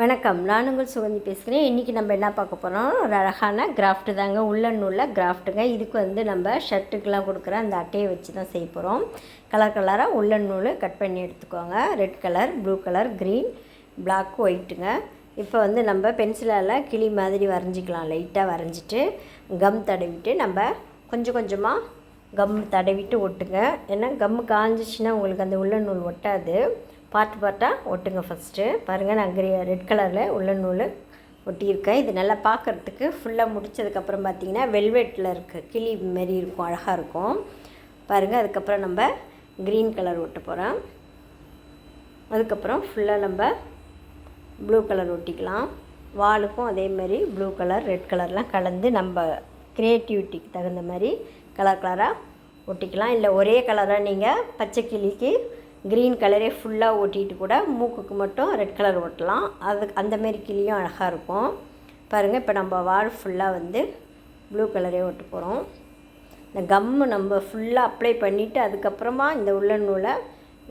வணக்கம். நான் உங்கள் சுகந்தி பேசுகிறேன். இன்றைக்கி நம்ம என்ன பார்க்க போகிறோம் ஒரு அழகான கிராஃப்ட்டு தாங்க. உள்ள நூலில் கிராஃப்ட்டுங்க. இதுக்கு வந்து நம்ம ஷர்ட்டுக்கெலாம் கொடுக்குற அந்த அட்டையை வச்சு தான் செய்ய போகிறோம் கலர் கலராக உள்ள நூல் கட் பண்ணி எடுத்துக்கோங்க. Red colour blue colour green black ஒயிட்டுங்க. இப்போ வந்து நம்ம பென்சிலால் கிளி மாதிரி வரைஞ்சிக்கலாம். லைட்டாக வரைஞ்சிட்டு கம் தடவிட்டு நம்ம கொஞ்சம் கொஞ்சமாக கம் தடவிட்டு ஒட்டுங்க. ஏன்னா கம் காஞ்சிச்சின்னா உங்களுக்கு அந்த உள்ள நூல் ஒட்டாது. பார்ட் பார்ட்டாக ஒட்டுங்க ஃபஸ்ட்டு பாருங்கள் நான் கிரே ரெட் கலரில் உள்ள நூல் ஒட்டியிருக்கேன். இது நல்லா பார்க்குறதுக்கு ஃபுல்லாக முடித்ததுக்கப்புறம் பார்த்தீங்கன்னா வெல்வெட்டில் இருக்குது கிளி மாரி இருக்கும் அழகாக இருக்கும். பாருங்கள் அதுக்கப்புறம் நம்ம க்ரீன் கலர் ஒட்ட போகிறோம் அதுக்கப்புறம் ஃபுல்லாக நம்ம ப்ளூ கலர் ஒட்டிக்கலாம். வாலுக்கும் அதே மாதிரி ப்ளூ கலர் ரெட் கலர்லாம் கலந்து நம்ம க்ரியேட்டிவிட்டிக்கு தகுந்த மாதிரி கலர் கலராக ஒட்டிக்கலாம். இல்லை ஒரே கலராக நீங்கள் பச்சை கிளிக்கு க்ரீன் கலரே ஃபுல்லாக ஓட்டிட்டு கூட மூக்குக்கு மட்டும் ரெட் கலர் ஓட்டலாம். அது அந்தமாரி கிளியும் அழகாக இருக்கும். பாருங்கள் இப்போ நம்ம வால் ஃபுல்லாக வந்து ப்ளூ கலரே ஓட்டு போகிறோம் இந்த கம்மு நம்ம ஃபுல்லாக அப்ளை பண்ணிவிட்டு அதுக்கப்புறமா இந்த உள்ள நூலை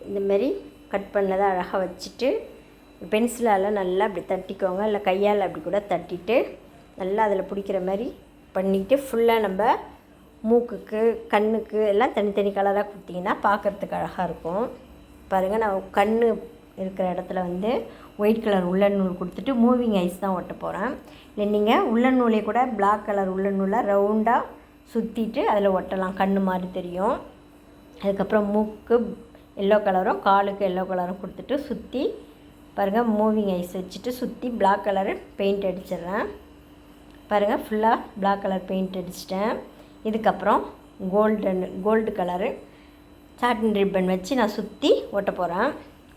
இந்தமாரி கட் பண்ணதை அழகாக வச்சுட்டு பென்சிலால் நல்லா அப்படி தட்டிக்கோங்க. இல்லை கையால் அப்படி கூட தட்டிட்டு நல்லா அதில் பிடிக்கிற மாதிரி பண்ணிவிட்டு ஃபுல்லாக நம்ம மூக்குக்கு கண்ணுக்கு எல்லாம் தனித்தனி கலராக கொடுத்தீங்கன்னா பார்க்குறதுக்கு அழகாக இருக்கும். பாருங்கள் நான் கண் இருக்கிற இடத்துல வந்து ஒயிட் கலர் உள்ள நூல் கொடுத்துட்டு மூவிங் ஐஸ் தான் ஒட்ட போகிறேன் இல்லை நீங்கள் உள்ள நூலை கூட பிளாக் கலர் உள்ள நூலை ரவுண்டாக சுற்றிட்டு அதில் ஒட்டலாம். கண் மாதிரி தெரியும். அதுக்கப்புறம் மூக்கு எல்லோ கலரும் காலுக்கு எல்லோ கலரும் கொடுத்துட்டு சுற்றி பாருங்கள் மூவிங் ஐஸ் வச்சுட்டு சுற்றி பிளாக் கலரு பெயிண்ட் அடிச்சிடுறேன். பாருங்கள் ஃபுல்லாக பிளாக் கலர் பெயிண்ட் அடிச்சிட்டேன். இதுக்கப்புறம் golden gold colour satin ribbon வச்சு நான் சுற்றி ஒட்ட போகிறேன்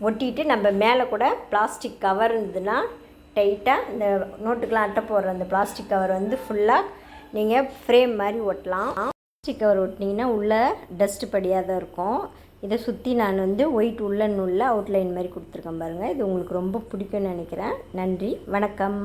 ஒட்டிட்டு நம்ம மேலே கூட பிளாஸ்டிக் கவர் இருந்ததுன்னா டைட்டாக இந்த நோட்டுக்கெலாம் அட்டை போடுற அந்த பிளாஸ்டிக் கவர் வந்து ஃபுல்லாக நீங்கள் ஃப்ரேம் மாதிரி ஒட்டலாம். பிளாஸ்டிக் கவர் ஒட்டினீங்கன்னா உள்ளே டஸ்ட்டு படியாக தான் இருக்கும். இதை சுற்றி நான் வந்து ஒயிட் உள்ள அவுட்லைன் மாதிரி கொடுத்துருக்கேன் பாருங்கள் இது உங்களுக்கு ரொம்ப பிடிக்கும்னு நினைக்கிறேன். நன்றி. வணக்கம்.